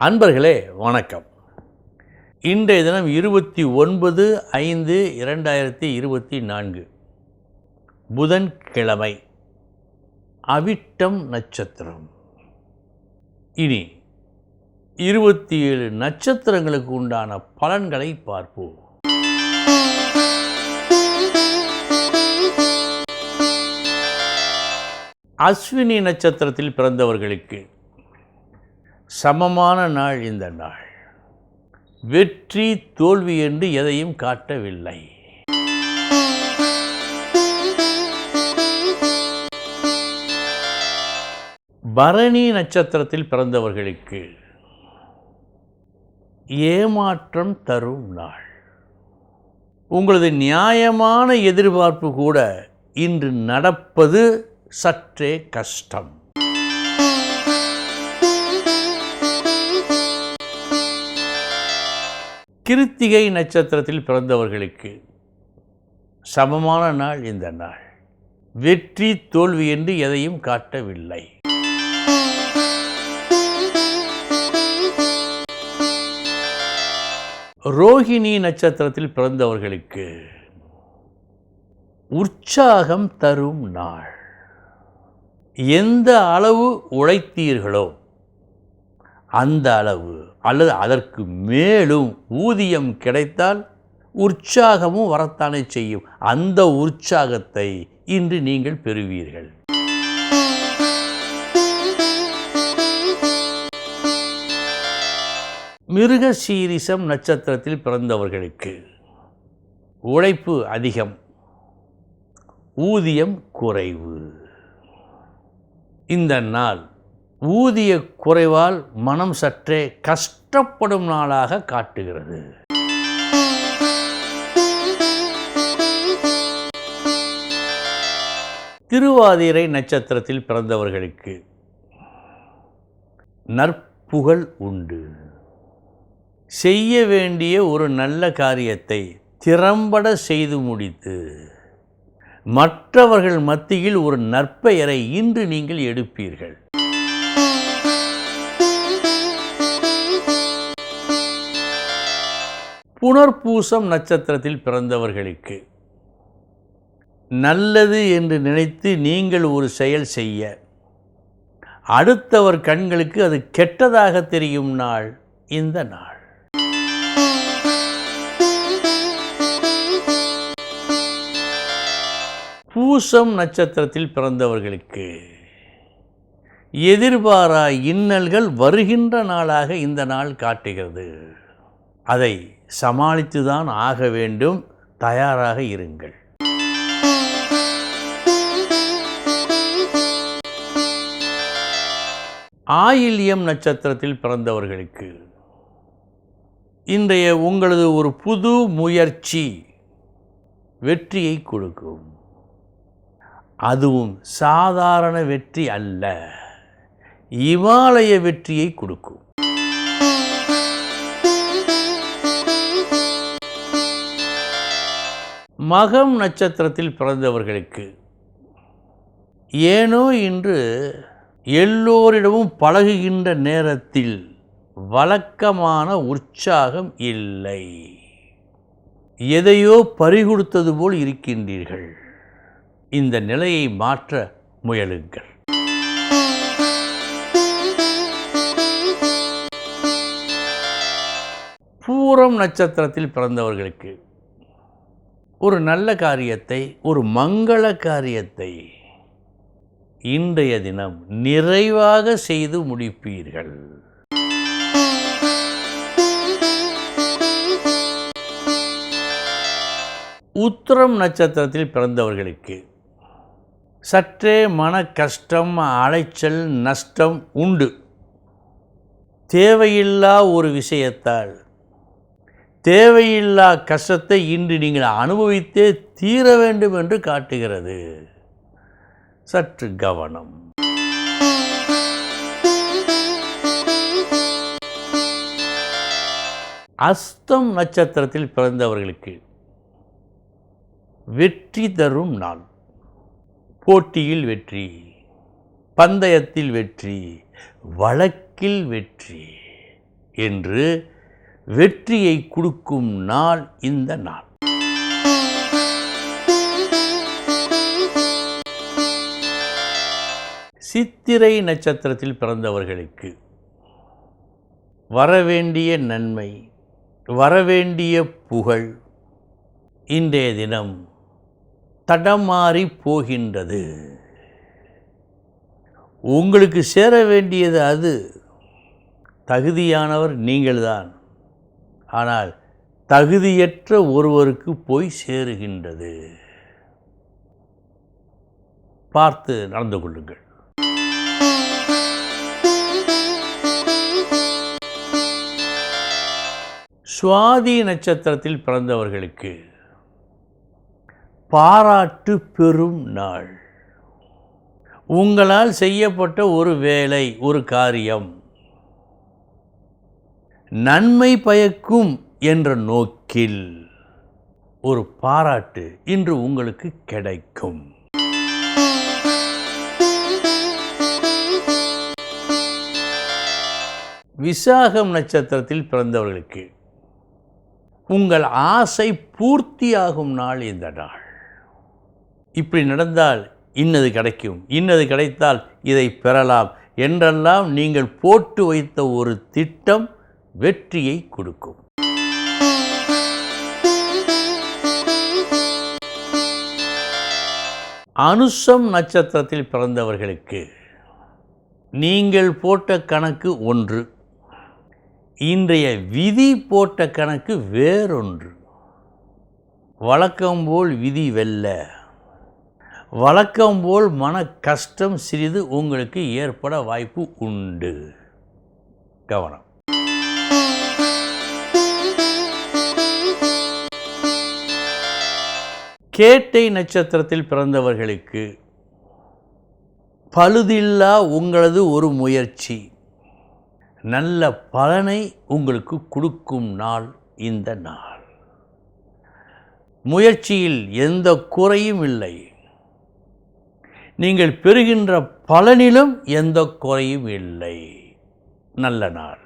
அன்பர்களே வணக்கம். இன்றைய தினம் இருபத்தி ஒன்பது ஐந்து இரண்டாயிரத்தி இருபத்தி நான்கு. புதன்கிழமை. அவிட்டம் நட்சத்திரம். இனி இருபத்தி ஏழு நட்சத்திரங்களுக்கு உண்டான பலன்களை பார்ப்போம். அஸ்வினி நட்சத்திரத்தில் பிறந்தவர்களுக்கு சமமான நாள் இந்த நாள். வெற்றி தோல்வி என்று எதையும் காட்டவில்லை. பரணி நட்சத்திரத்தில் பிறந்தவர்களுக்கு ஏமாற்றம் தரும் நாள். உங்களது நியாயமான எதிர்பார்ப்பு கூட இன்று நடப்பது சற்றே கஷ்டம். கிருத்திகை நட்சத்திரத்தில் பிறந்தவர்களுக்கு சமமான நாள் இந்த நாள். வெற்றி தோல்வி என்று எதையும் காட்டவில்லை. ரோஹிணி நட்சத்திரத்தில் பிறந்தவர்களுக்கு உற்சாகம் தரும் நாள். எந்த அளவு உழைத்தீர்களோ அந்த அளவு அல்லது அதற்கு மேலும் ஊதியம் கிடைத்தால் உற்சாகமும் வரத்தானே செய்யும். அந்த உற்சாகத்தை இன்று நீங்கள் பெறுவீர்கள். மிருக சீரிசம் நட்சத்திரத்தில் பிறந்தவர்களுக்கு உழைப்பு அதிகம் ஊதியம் குறைவு. இந்த நாள் ஊதிய குறைவால் மனம் சற்றே கஷ்டப்படும் நாளாக காட்டுகிறது. திருவாதிரை நட்சத்திரத்தில் பிறந்தவர்களுக்கு நற்புகழ் உண்டு. செய்ய வேண்டிய ஒரு நல்ல காரியத்தை திறம்பட செய்து முடித்து மற்றவர்கள் மத்தியில் ஒரு நற்பெயரை இன்று நீங்கள் எடுப்பீர்கள். புனர்பூசம் நட்சத்திரத்தில் பிறந்தவர்களுக்கு. நல்லது என்று நினைத்து நீங்கள் ஒரு செயல் செய்ய. அடுத்தவர் கண்களுக்கு அது கெட்டதாக தெரியும் நாள் இந்த நாள். பூசம் நட்சத்திரத்தில் பிறந்தவர்களுக்கு. எதிர்பாரா இன்னல்கள் வருகின்ற நாளாக இந்த நாள் காட்டுகிறது. அதை சமாளித்துதான் ஆக வேண்டும். தயாராக இருங்கள். ஆயில்யம் நட்சத்திரத்தில் பிறந்தவர்களுக்கு இன்றைய உங்களது ஒரு புது முயற்சி வெற்றியை கொடுக்கும். அதுவும் சாதாரண வெற்றி அல்ல. இமாலய வெற்றியை கொடுக்கும். மகம் நட்சத்திரத்தில் பிறந்தவர்களுக்கு. ஏனோ இன்று எல்லோரிடமும் பழகுகின்ற நேரத்தில் வழக்கமான உற்சாகம் இல்லை. எதையோ பறிகொடுத்தது போல் இருக்கின்றீர்கள். இந்த நிலையை மாற்ற முயலுங்கள். பூரம் நட்சத்திரத்தில் பிறந்தவர்களுக்கு. ஒரு நல்ல காரியத்தை ஒரு மங்கள காரியத்தை இன்றைய தினம் நிறைவாக செய்து முடிப்பீர்கள். உத்திரம் நட்சத்திரத்தில் பிறந்தவர்களுக்கு சற்றே மன கஷ்டம் அலைச்சல் நஷ்டம் உண்டு. தேவையில்லா ஒரு விஷயத்தால் தேவையில்லா கஷ்டத்தை இன்று நீங்கள் அனுபவித்தே தீர வேண்டும் என்று காட்டுகிறது. சற்று கவனம். அஸ்தம் நட்சத்திரத்தில் பிறந்தவர்களுக்கு வெற்றி தரும் நாள். போட்டியில் வெற்றி பந்தயத்தில் வெற்றி வழக்கில் வெற்றி என்று வெற்றியை கொடுக்கும் நாள் இந்த நாள். சித்திரை நட்சத்திரத்தில் பிறந்தவர்களுக்கு வரவேண்டிய நன்மை வரவேண்டிய புகழ் இன்றைய தினம் தடமாறி போகின்றது. உங்களுக்கு சேர வேண்டியது அது. தகுதியானவர் நீங்கள்தான். ஆனால் தகுதியற்ற ஒருவருக்கு போய் சேருகின்றது. பார்த்து நடந்து கொள்ளுங்கள். சுவாதி நட்சத்திரத்தில் பிறந்தவர்களுக்கு பாராட்டு பெறும் நாள். உங்களால் செய்யப்பட்ட ஒரு வேலை ஒரு காரியம். நன்மை பயக்கும் என்ற நோக்கில் ஒரு பாராட்டு இன்று உங்களுக்கு கிடைக்கும். விசாகம் நட்சத்திரத்தில் பிறந்தவர்களுக்கு உங்கள் ஆசை பூர்த்தியாகும் நாள் இந்த நாள். இப்படி நடந்தால் இன்னது கிடைக்கும் இன்னது கிடைத்தால் இதை பெறலாம் என்றெல்லாம் நீங்கள் போட்டு வைத்த ஒரு திட்டம் வெற்றியை கொடுக்கும். அனுசம் நட்சத்திரத்தில் பிறந்தவர்களுக்கு நீங்கள் போட்ட கணக்கு ஒன்று. இன்றைய விதி போட்ட கணக்கு வேறொன்று. வழக்கம்போல் விதி வெல்ல. வழக்கம்போல் மன கஷ்டம் சிறிது உங்களுக்கு ஏற்பட வாய்ப்பு உண்டு. கவனம். கேட்டை நட்சத்திரத்தில் பிறந்தவர்களுக்கு பழுதில்லா உங்களது ஒரு முயற்சி. நல்ல பலனை உங்களுக்கு கொடுக்கும் நாள் இந்த நாள். முயற்சியில் எந்த குறையும் இல்லை. நீங்கள் பெறுகின்ற பலனிலும் எந்த குறையும் இல்லை. நல்ல நாள்.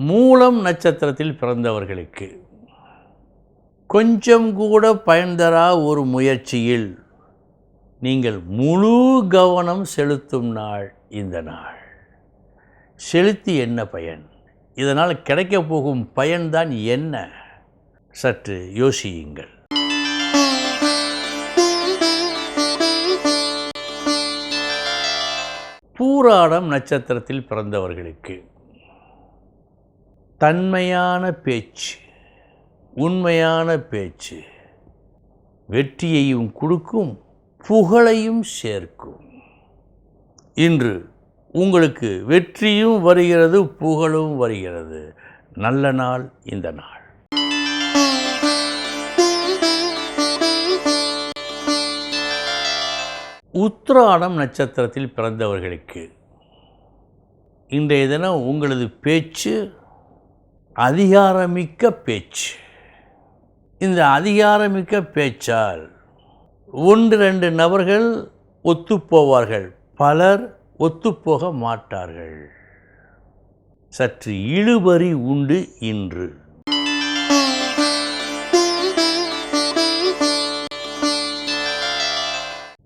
மூலம் நட்சத்திரத்தில் பிறந்தவர்களுக்கு கொஞ்சம் கூட பயன்தரா ஒரு முயற்சியில் நீங்கள் முழு கவனம் செலுத்தும் நாள் இந்த நாள். செலுத்தி என்ன பயன்? இதனால் கிடைக்கப் போகும் பயன்தான் என்ன? சற்று யோசியுங்கள். பூராடம் நட்சத்திரத்தில் பிறந்தவர்களுக்கு. தன்மையான பேச்சு உண்மையான பேச்சு. வெற்றியையும் கொடுக்கும் புகழையும் சேர்க்கும். இன்று உங்களுக்கு வெற்றியும் வருகிறது புகழும் வருகிறது. நல்ல நாள் இந்த நாள். உத்ராடம் நட்சத்திரத்தில் பிறந்தவர்களுக்கு இன்றைய தினம் உங்களது பேச்சு அதிகாரமிக்க பேச்சு. இந்த அதிகாரமிக்க பேச்சால் ஒன்று ரெண்டு நபர்கள் ஒத்துப்போவார்கள். பலர் ஒத்துப்போக மாட்டார்கள். சற்று இழுபறி உண்டு இன்று.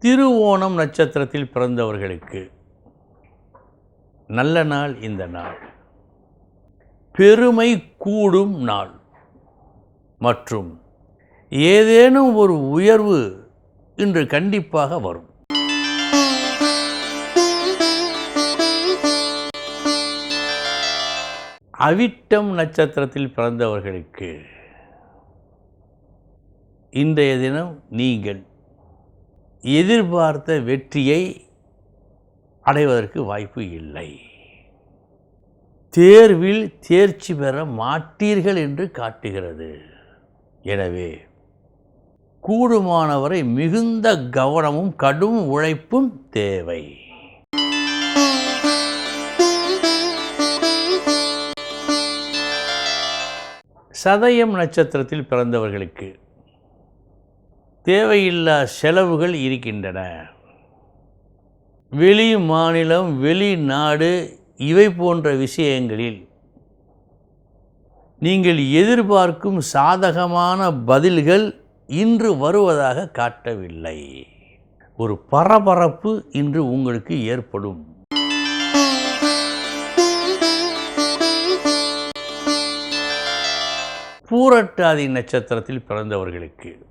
திருவோணம் நட்சத்திரத்தில் பிறந்தவர்களுக்கு நல்ல நாள் இந்த நாள். பெருமை கூடும் நாள். மற்றும் ஏதேனும் ஒரு உயர்வு இன்று கண்டிப்பாக வரும். அவிட்டம் நட்சத்திரத்தில் பிறந்தவர்களுக்கு இன்றைய தினம் நீங்கள் எதிர்பார்த்த வெற்றியை அடைவதற்கு வாய்ப்பு இல்லை. தேர்வில் தேர்ச்சி பெற மாட்டீர்கள் என்று காட்டுகிறது. எனவே கூடுமானவரை மிகுந்த கவனமும் கடும் உழைப்பும் தேவை. சதயம் நட்சத்திரத்தில் பிறந்தவர்களுக்கு தேவையில்லா செலவுகள் இருக்கின்றன. வெளி மாநிலம் வெளிநாடு இவை போன்ற விஷயங்களில் நீங்கள் எதிர்பார்க்கும் சாதகமான பதில்கள் இன்று வருவதாக காட்டவில்லை. ஒரு பரபரப்பு இன்று உங்களுக்கு ஏற்படும். பூரட்டாதி நட்சத்திரத்தில் பிறந்தவர்களுக்கு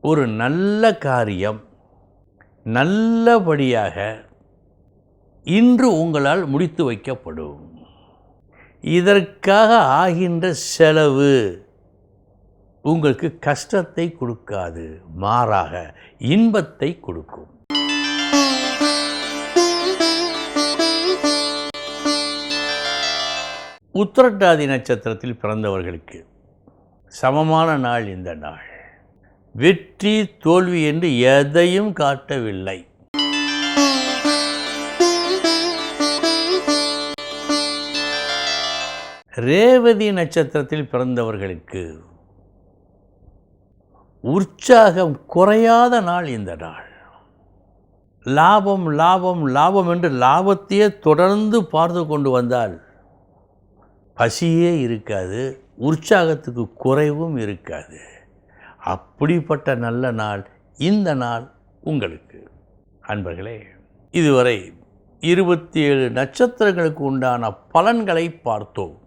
ஒரு நல்ல காரியம் நல்லபடியாக இன்று உங்களால் முடித்து வைக்கப்படும். இதற்காக ஆகின்ற செலவு உங்களுக்கு கஷ்டத்தை கொடுக்காது மாறாக இன்பத்தை கொடுக்கும். உத்திரட்டாதி நட்சத்திரத்தில் பிறந்தவர்களுக்கு சமமான நாள் இந்த நாள். வெற்றி தோல்வி என்று எதையும் காட்டவில்லை. ரேவதி நட்சத்திரத்தில் பிறந்தவர்களுக்கு உற்சாகம் குறையாத நாள் இந்த நாள். லாபம் லாபம் லாபம் என்று லாபத்தையே தொடர்ந்து பார்த்து கொண்டு வந்தால் பசியே இருக்காது உற்சாகத்துக்கு குறைவும் இருக்காது. அப்படிப்பட்ட நல்ல நாள் இந்த நாள் உங்களுக்கு. அன்பர்களே இதுவரை இருபத்தி ஏழு நட்சத்திரங்களுக்கு உண்டான பலன்களை பார்த்தோம்.